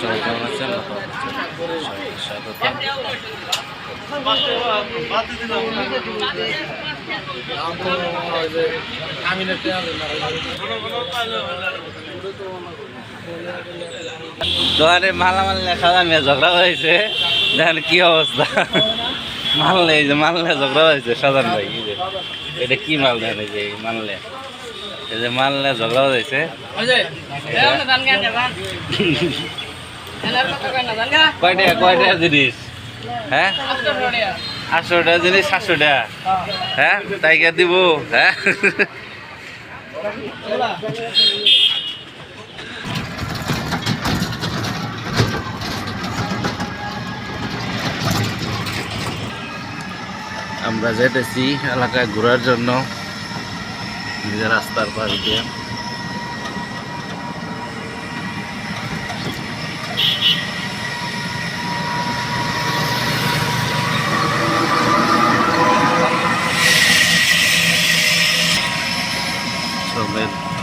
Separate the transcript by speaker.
Speaker 1: সবাই কেমন আছেন? স্বাগতম। দোকানে মালামাল খাওয়া নিয়ে ঝগড়া হয়েছে। দেখেন কি অবস্থা। মাল নেই যে মাল নিয়ে ঝগড়া হয়েছে সাধারণ ভাই এই যে। এটা কি মাল দেন এই যে এই মাল এই যে মাল নিয়ে ঝগড়া হয়েছে। জিনিস? হ্যাঁ? হ্যাঁ? তাই কে দিব হ্যাঁ? আমরা যেতেছি এলাকায় ঘোরার জন্য। নিজের রাস্তার পাশ দিয়ে। so man.